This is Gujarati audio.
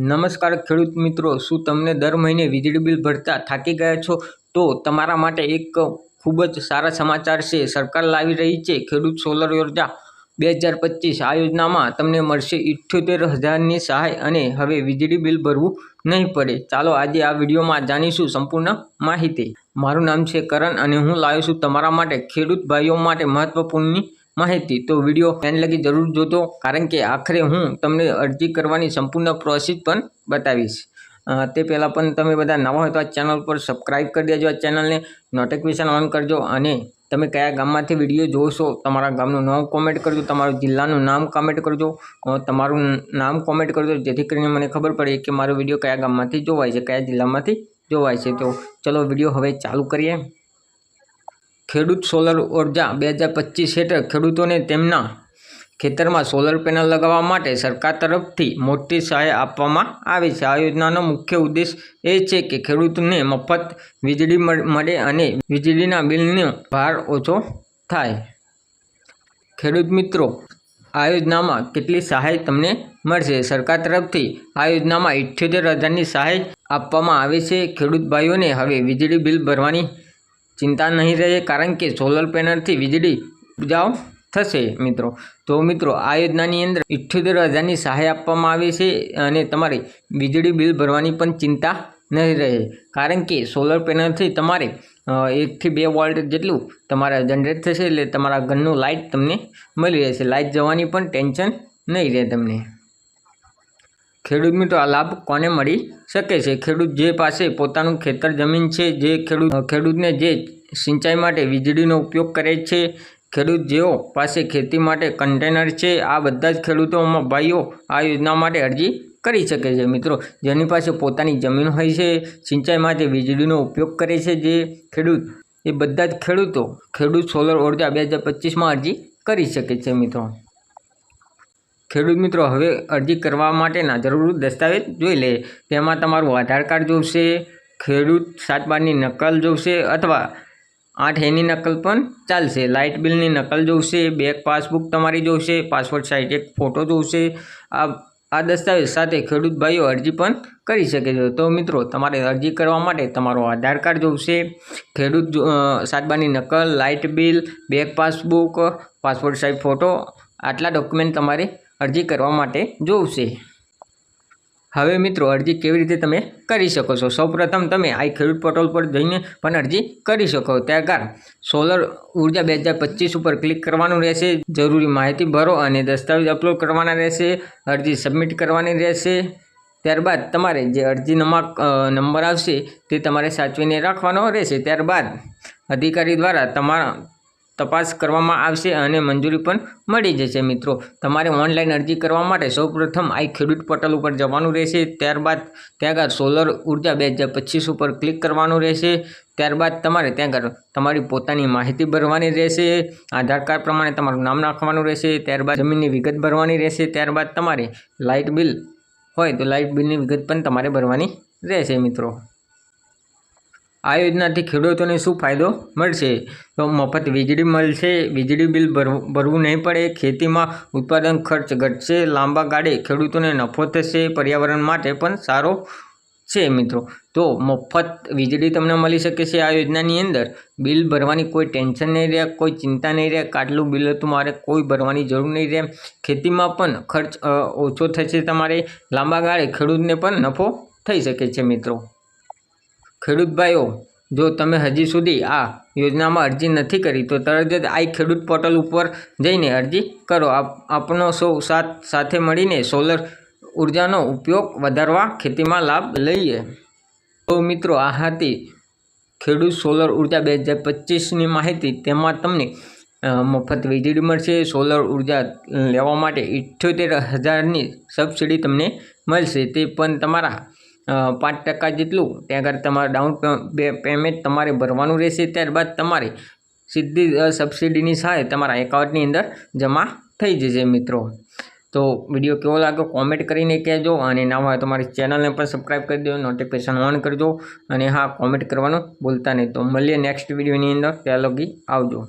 નમસ્કાર ખેડૂત મિત્રો, શું તમને દર મહિને વીજળી બિલ ભરતા થાકી ગયા છો? તો તમારા માટે એક ખૂબ જ સારા સમાચાર છે. સરકાર લાવી રહી છે ખેડૂત સોલર યોજના. બે હજાર પચીસ આ યોજનામાં તમને મળશે ઇઠ્યોતેર હજારની સહાય અને હવે વીજળી બિલ ભરવું નહીં પડે. ચાલો આજે આ વિડીયોમાં જાણીશું સંપૂર્ણ માહિતી. મારું નામ છે કરણ અને હું લાવ્યો છું તમારા માટે ખેડૂત ભાઈઓ માટે મહત્વપૂર્ણની માહિતી. તો વીડિયો એન લગી જરૂર જોતો કારણ કે આખરે હું તમને અરજી કરવાની સંપૂર્ણ પ્રોસેસ પણ બતાવીશ. તે પહેલાં પણ તમે બધા નવા હોય તો આ ચેનલ પર સબસ્ક્રાઈબ કરી દેજો, આ ચેનલને નોટિફિકેશન ઓન કરજો અને તમે કયા ગામમાંથી વીડિયો જોશો, તમારા ગામનું નામ કોમેન્ટ કરજો, તમારું જિલ્લાનું નામ કોમેન્ટ કરજો તમારું નામ કોમેન્ટ કરજો, જેથી કરીને મને ખબર પડે કે મારો વીડિયો કયા ગામમાંથી જોવાય છે, કયા જિલ્લામાંથી જોવાય છે. તો ચલો વીડિયો હવે ચાલુ કરીએ. ખેડૂત સોલર ઊર્જા બે હજાર પચીસ હેઠળ ખેડૂતોને તેમના ખેતરમાં સોલર પેનલ લગાવવા માટે સરકાર તરફથી મોટી સહાય આપવામાં આવે છે. આ યોજનાનો મુખ્ય ઉદ્દેશ એ છે કે ખેડૂતને મફત વીજળી મળે અને વીજળીના બિલનો ભાર ઓછો થાય. ખેડૂત મિત્રો, આ યોજનામાં કેટલી સહાય તમને મળશે? સરકાર તરફથી આ યોજનામાં ઇઠ્યોતેર હજારની સહાય આપવામાં આવે છે. ખેડૂત ભાઈઓને હવે વીજળી બિલ ભરવાની ચિંતા નહીં રહે, કારણ કે સોલર પેનલથી વીજળી ઉપજાવ થશે, મિત્રો. તો મિત્રો, આ યોજનાની અંદર ઇઠ્યોતેર હજારની સહાય આપવામાં આવે છે અને તમારે વીજળી બિલ ભરવાની પણ ચિંતા નહીં રહે, કારણ કે સોલર પેનલથી તમારે એકથી બે વોલ્ટ જેટલું તમારે જનરેટ થશે, એટલે તમારા ઘરનું લાઇટ તમને મળી રહેશે. લાઇટ જવાની પણ ટેન્શન નહીં રહે તમને. ખેડૂત મિત્રો, આ લાભ કોને મળી શકે છે? ખેડૂત જે પાસે પોતાનું ખેતર જમીન છે, જે ખેડૂત, ખેડૂતને જે સિંચાઈ માટે વીજળીનો ઉપયોગ કરે છે, ખેડૂત જેઓ પાસે ખેતી માટે કન્ટેનર છે, આ બધા જ ખેડૂતોમાં ભાઈઓ આ યોજના માટે અરજી કરી શકે છે. મિત્રો, જેની પાસે પોતાની જમીન હોય છે, સિંચાઈ માટે વીજળીનો ઉપયોગ કરે છે, જે ખેડૂત, એ બધા જ ખેડૂતો ખેડૂત સોલર ઊર્જા બે હજાર પચીસમાં અરજી કરી શકે છે, મિત્રો. ખેડૂત મિત્રો, હવે અરજી કરવા માટેના જરૂરી દસ્તાવેજ જોઈ લે તેમાં તમારું આધાર કાર્ડ જોઈશે ખેડૂત સાત બારની નકલ જોઈશે અથવા આઠ એની નકલ પણ ચાલશે. લાઇટ બિલની નકલ જોઈશે બેંક પાસબુક તમારી જોઈશે પાસપોર્ટ સાઇઝ એક ફોટો જોઈશે આ આ દસ્તાવેજ સાથે ખેડૂત ભાઈઓ અરજી પણ કરી શકે છે. તો મિત્રો, તમારે અરજી કરવા માટે તમારો આધાર કાર્ડ જોઈશે ખેડૂત સાતબારની નકલ, light bill, bank passbook passport size photo, આટલા ડોક્યુમેન્ટ તમારે અરજી કરવા માટે જોવશે. હવે મિત્રો, અરજી કેવી રીતે તમે કરી શકો છો? સૌપ્રથમ તમે આ ખેડૂત પોર્ટલ પર જઈને પણ અરજી કરી શકો. ત્યારબાદ સોલર ઊર્જા બે હજાર પચીસ ઉપર ક્લિક કરવાનું રહેશે. જરૂરી માહિતી ભરો અને દસ્તાવેજ અપલોડ કરવાના રહેશે. અરજી સબમિટ કરવાની રહેશે. ત્યારબાદ તમારે જે અરજી નંબર આવશે તે તમારે સાચવીને રાખવાનો રહેશે. ત્યારબાદ અધિકારી દ્વારા તમારા તપાસ કરવામાં આવશે અને મંજૂરી પણ મળી જશે, મિત્રો. તમારે ઓનલાઈન અરજી કરવા માટે સૌપ્રથમ આ ખેડૂત પોર્ટલ ઉપર જવાનું રહેશે. ત્યારબાદ ત્યાં આગળ સોલર ઊર્જા બે હજાર પચીસ ઉપર ક્લિક કરવાનું રહેશે. ત્યારબાદ તમારે ત્યાં આગળ તમારી પોતાની માહિતી ભરવાની રહેશે. આધાર કાર્ડ પ્રમાણે તમારું નામ નાખવાનું રહેશે. ત્યારબાદ જમીનની વિગત ભરવાની રહેશે. ત્યારબાદ તમારે લાઇટ બિલ હોય તો લાઇટ બિલની વિગત પણ તમારે ભરવાની રહેશે, મિત્રો. આ યોજનાથી ખેડૂતોને શું ફાયદો મળશે? તો મફત વીજળી મળશે. વીજળી બિલ ભરવું ભરવું નહીં પડે. ખેતીમાં ઉત્પાદન ખર્ચ ઘટશે. લાંબા ગાળે ખેડૂતોને નફો થશે. પર્યાવરણ માટે પણ સારો છે મિત્રો. તો મફત વીજળી તમને મળી શકે છે આ યોજનાની અંદર. બિલ ભરવાની કોઈ ટેન્શન નહીં રહે, કોઈ ચિંતા નહીં રહે. કાટલું બિલ હતું મારે, કોઈ ભરવાની જરૂર નહીં રહે. ખેતીમાં પણ ખર્ચ ઓછો થશે તમારે. લાંબા ગાળે ખેડૂતને પણ નફો થઈ શકે છે મિત્રો. ખેડૂત ભાઈઓ, જો તમે હજી સુધી આ યોજનામાં અરજી નથી કરી, તો તરત જ આ ખેડૂત પોર્ટલ ઉપર જઈને અરજી કરો. આપ, આપનો સૌ સાથ સાથે મળીને સોલર ઉર્જાનો ઉપયોગ વધારવા ખેતીમાં લાભ લઈએ. તો મિત્રો, આ હતી ખેડૂત સોલર ઊર્જા બે હજાર પચીસની માહિતી. તેમાં તમને મફત વીજળી મળશે, સોલર ઊર્જા લેવા માટે ઇઠ્યોતેર હજારની સબસિડી તમને મળશે. તે પણ તમારા પાંચ ટકા જેટલું, ત્યાં આગળ તમારે ડાઉન પેમેન્ટ તમારે ભરવાનું રહેશે. ત્યારબાદ તમારે સીધી સબસિડીની સહાય તમારા એકાઉન્ટની અંદર જમા થઈ જશે મિત્રો. તો વીડિયો કેવો લાગ્યો કોમેન્ટ કરીને કહેજો અને ના હોય તો મારી ચેનલને પણ સબસ્ક્રાઈબ કરી દો નોટિફિકેશન ઓન કરજો અને હા કોમેન્ટ કરવાનું ભૂલતા નહીં. તો મળીએ નેક્સ્ટ વિડીયોની અંદર. ત્યાં લગી આવજો.